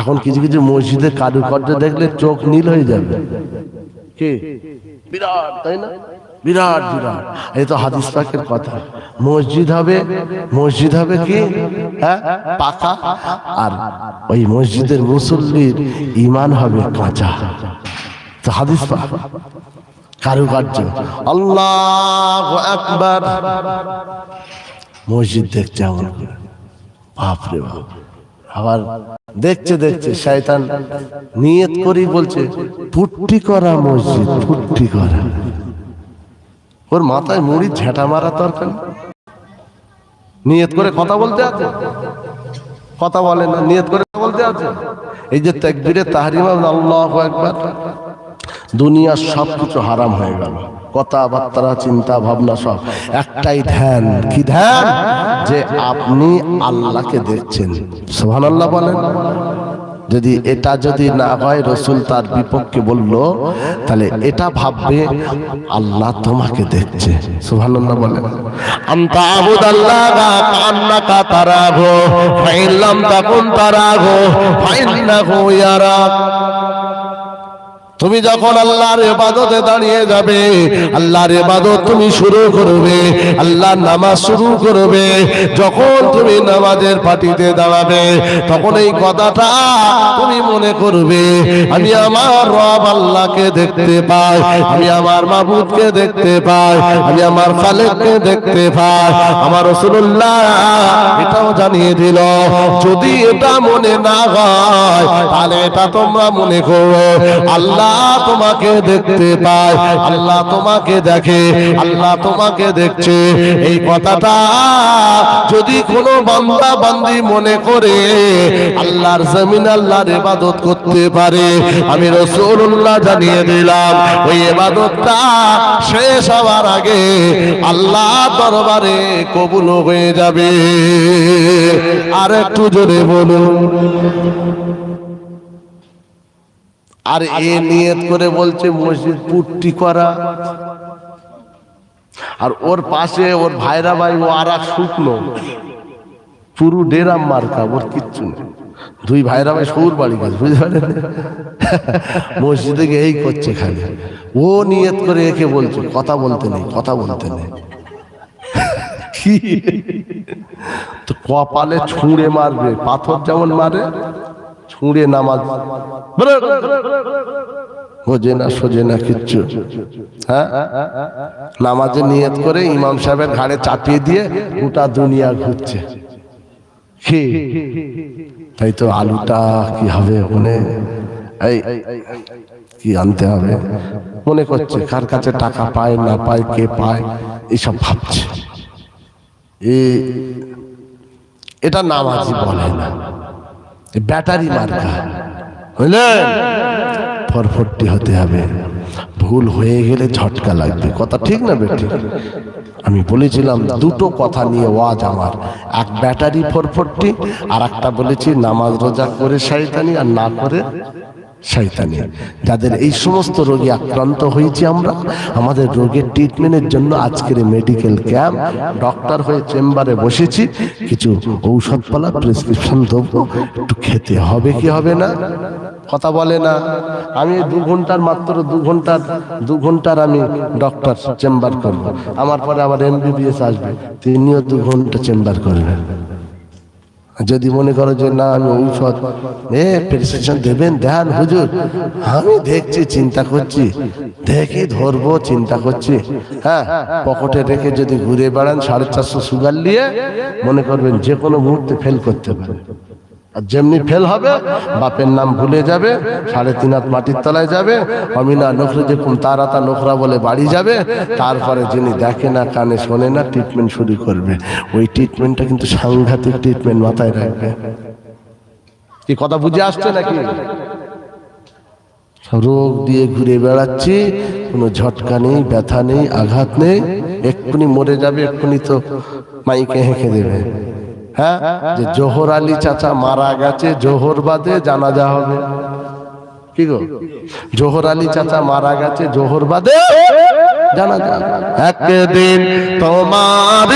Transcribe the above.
এখন কিছু কিছু মসজিদের কারুকার্য দেখলে চোখ নীল হয়ে যাবে। কি? বিরাট, তাই না? বিরাট বিরাট। এই তো হাদিস পাকের কথা। মসজিদ হবে মসজিদ হবে কি? হ্যাঁ? পাকা। আর ওই মসজিদের মুসল্লির ইমান হবে কাঁচা। তো হাদিস পাক। কারুকার্য। আল্লাহ একবার মসজিদ দেখছে করে। বাপরে বাপ। আবার দেখছে দেখছে, শয়তান নিয়ত করি বলছে ফুটটি করা মসজিদ ফুটটি করা। ওর মাথায় মুড়ি, ঝেঁটা মারা দরকার। নিয়ত করে কথা বলতে আছে? কথা বলে না, নিয়ত করে বলতে আছে? এই যে তাকবীরে তাহরিমা আল্লাহ একবার দুনিয়ার সব কিছু হারাম হয়ে গেল। কথাবার্তা, চিন্তা ভাবনা সব। একটাই ধ্যান। কি ধ্যান? যে আপনি আল্লাহকে দেখছেন। সোহান আল্লাহ বলেন। যদি এটা যদি না হয়, রসুল তার বিপক্ষে বলল, তাহলে এটা ভাববে, আল্লাহ তোমাকে দেখছে। সুবহানাল্লাহ তারাগো, ফাইন্নাহু ইয়ারাক। তুমি যখন আল্লাহর ইবাদতে দাঁড়িয়ে যাবে, আল্লাহর ইবাদত তুমি শুরু করবে, আল্লাহর নামাজ শুরু করবে, যখন তুমি নামাজের পাটিতে দাঁড়াবে, তখন এই কথাটা তুমি মনে করবে, আমি আমার রব আল্লাহকে দেখতে পাই, আমি আমার মাবুদকে দেখতে পাই, আমি আমার খালেককে দেখতে পাই, আমার রাসূলুল্লাহ এটাও জানিয়ে দিল, যদি এটা মনে না হয়, তাহলে এটা তোমরা মনে করো, আল্লাহ তোমাকে দেখতে পায়। আল্লাহ তোমাকে দেখে, আল্লাহ তোমাকে দেখছে। এই কথাটা যদি কোনো বান্দা বান্দি মনে করে, আল্লাহর জমিন আল্লাহর ইবাদত করতে পারে। আমি রাসূলুল্লাহ জানিয়ে দিলাম, ওই ইবাদতটা শেষ হওয়ার আগে আল্লাহ দরবারে কবুল হয়ে যাবে। আর একটু জোরে বলুন। আর এ নিয়ত করে বলছে মসজিদ পুট্টি করা। আর ওর পাশে ওর ভাইরা ভাই ও আর শুকনো পুরু ডেরাম মার্কা ওর কিচ্ছু নেই। দুই ভাইরা ভাই সৌর বাড়ি গেছে বুঝতে মসজিদে গিয়ে এই করছে খালি। ও নিয়ত করে একে বলছে কথা বলতে নেই কথা বলতে নেই। কপালে ছুঁড়ে মারবে পাথর যেমন মারে ছুঁড়ে নামাজ। হ্যাঁ? সাহেবের ঘাড়ে দিয়ে কি আনতে হবে? মনে করছে কার কাছে টাকা পায়, না পায়, কে পায় এইসব ভাবছে। এটা নামাজি বলে না। ব্যাটারি মার্কা হইলে ফরফরটি হতে হবে। ভুল হয়ে গেলে ঝটকা লাগবে। কথা ঠিক না বেটি? আমি বলেছিলাম দুটো কথা নিয়ে ওয়াজ আমার। এক ব্যাটারি ফরফরটি আর একটা বলেছি নামাজ রোজা করে শয়তানি আর না করে শয়তানি। যাদের এই সমস্ত রোগে আক্রান্ত হয়েছি আমরা, আমাদের রোগের ট্রিটমেন্টের জন্য আজকের মেডিকেল ক্যাম্প ডক্টর হয়ে চেম্বারে বসেছি। কিছু ঔষধপালা প্রেসক্রিপশন দেবো। একটু খেতে হবে কি হবে না? কথা বলে না। আমি দু ঘণ্টার মাত্র দু ঘণ্টার দু ঘণ্টার আমি ডক্টর চেম্বার করব। আমার পরে আবার এমবিবিএস আসবে। তিনিও দু ঘণ্টা চেম্বার করবেন। যদি মনে করো যে না, আমি ঔষধ, এ প্রেসক্রিপশন দেবেন, দেন হুজুর। আমি দেখছি, চিন্তা করছি, দেখে ধরবো, চিন্তা করছি। হ্যাঁ পকেটে রেখে যদি ঘুরে বেড়ান, সাড়ে চারশো সুগার নিয়ে, মনে করবেন যে কোনো মুহূর্তে ফেল করতে পারে। আর যেমনি ফেল হবে, বাপের নাম ভুলে যাবে, সাড়ে তিন হাত মাটির তলায় যাবে, অমিনা নখরে যে তারাতা নোখরা বলে বাড়ি যাবে, তারপরে যিনি দেখে না, কানে শোনে না ট্রিটমেন্ট শুরু করবে। ওই ট্রিটমেন্টটা কিন্তু সাংঘাতিক ট্রিটমেন্ট মাথায় রাখবে। কি কথা বুঝে আসছে নাকি? রোগ দিয়ে ঘুরে বেড়াচ্ছি, কোনো ঝটকা নেই, ব্যথা নেই, আঘাত নেই, এক্ষুনি মরে যাবে, এক্ষুনি তো মাইকে হেঁকে দেবে। হ্যাঁ যে জোহর আলী চাচা মারা গেছে, জোহর বাদে জানাজা হবে। কি গো? জোহর আলী চাচা মারা গেছে, জোহর বাদে জানাজা যা একদিন তোমার